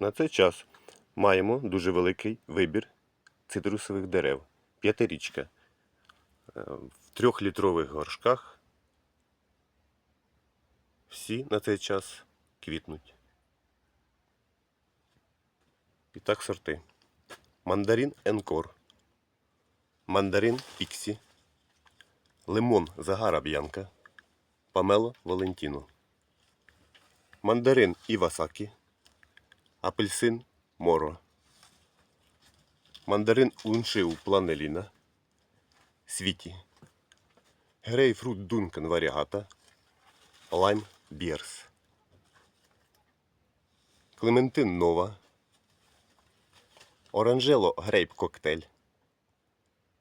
На цей час маємо дуже великий вибір цитрусових дерев. П'ятирічка. Е, В трьохлітрових горшках всі на цей час квітнуть. І так сорти. Мандарин Енкор. Мандарин Піксі. Лимон Загара Б'янка. Памело Валентіно. Мандарин Івасакі. Апельсин Моро. Мандарин Уншиу Планеліна. Світі. Грейпфрут Дункан Варігата. Лайм Бірс. Клементин Нова. Оранжело Грейп Коктейль.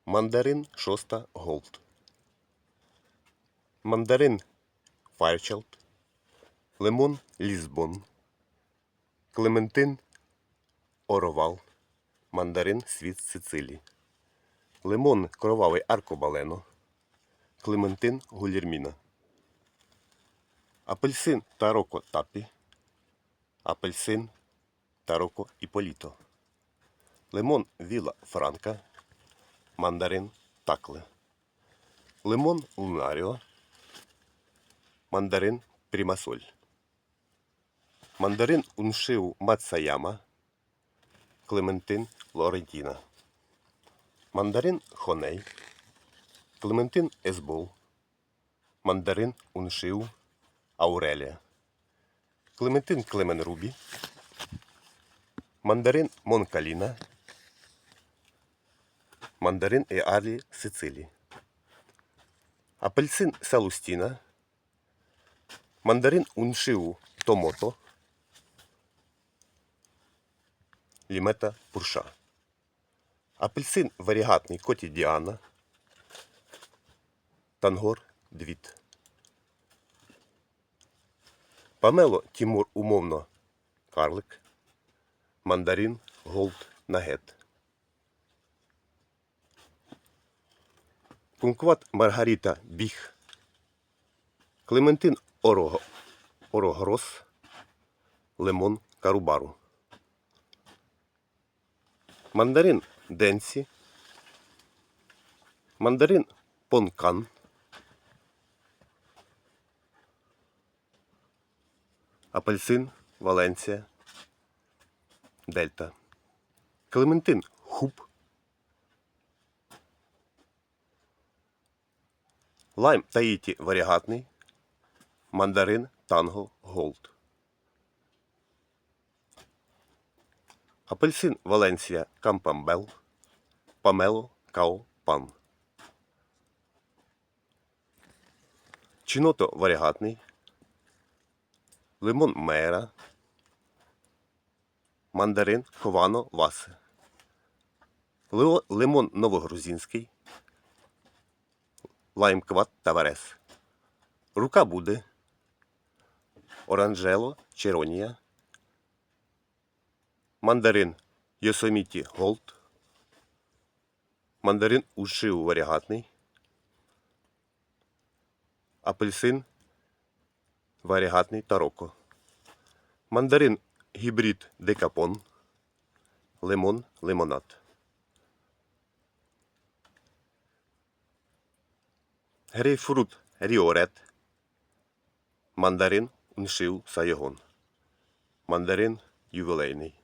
Мандарин Шоста Голд. Мандарин Файрчелд. Лимон Лізбон. Клементин Оровал. Мандарин Світ Сицилії. Лимон Кровавий Аркобалено. Клементин Гулірміна. Апельсин Тароко Тапі. Апельсин Тароко Іполіто. Лимон Віла Франка. Мандарин Такле. Лимон Лунаріо. Мандарин Примасоль. Мандарин Уншиу Мацаяма. Клементин Лорентіна. Мандарин Хоней. Клементин Есбол. Мандарин Уншиу Аурелія. Клементин Клемен Рубі. Мандарин Монкаліна. Мандарин Еарлі Сицилії. Апельсин Салустіна. Мандарин Уншиу Томото. Лімета Пурша. Апельсин варігатний Коті Діана. Тангор Двіт. Памело Тімур умовно Карлик. Мандарин Голд Нагет. Кумкват Маргарита Біг. Клементин Орогрос. Лимон Карубару. Мандарин Денсі. Мандарин Понкан. Апельсин Валенсія. Дельта. Клементин Хуб. Лайм Таїті варігатний. Мандарин Танго Голд. Апельсин Валенсія Кампамбел. Памело Као Пан. Чиното варігатний. Лимон Мера. Мандарин Ховано Васе. Лимон Новогрузинський. Лайм Кват Таварес. Рука буде. Оранжело Черонія. Мандарин Йосоміті Голд. Мандарин Ушиу варігатний. Апельсин варігатний Тароко. Мандарин гібрид Декапон. Лимон лимонад. Грейпфрут Ріорет. Мандарин Уншиу Сайогон. Мандарин ювілейний.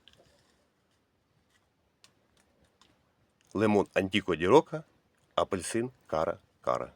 Лимон Антіко Дірока. Апельсин Кара Кара.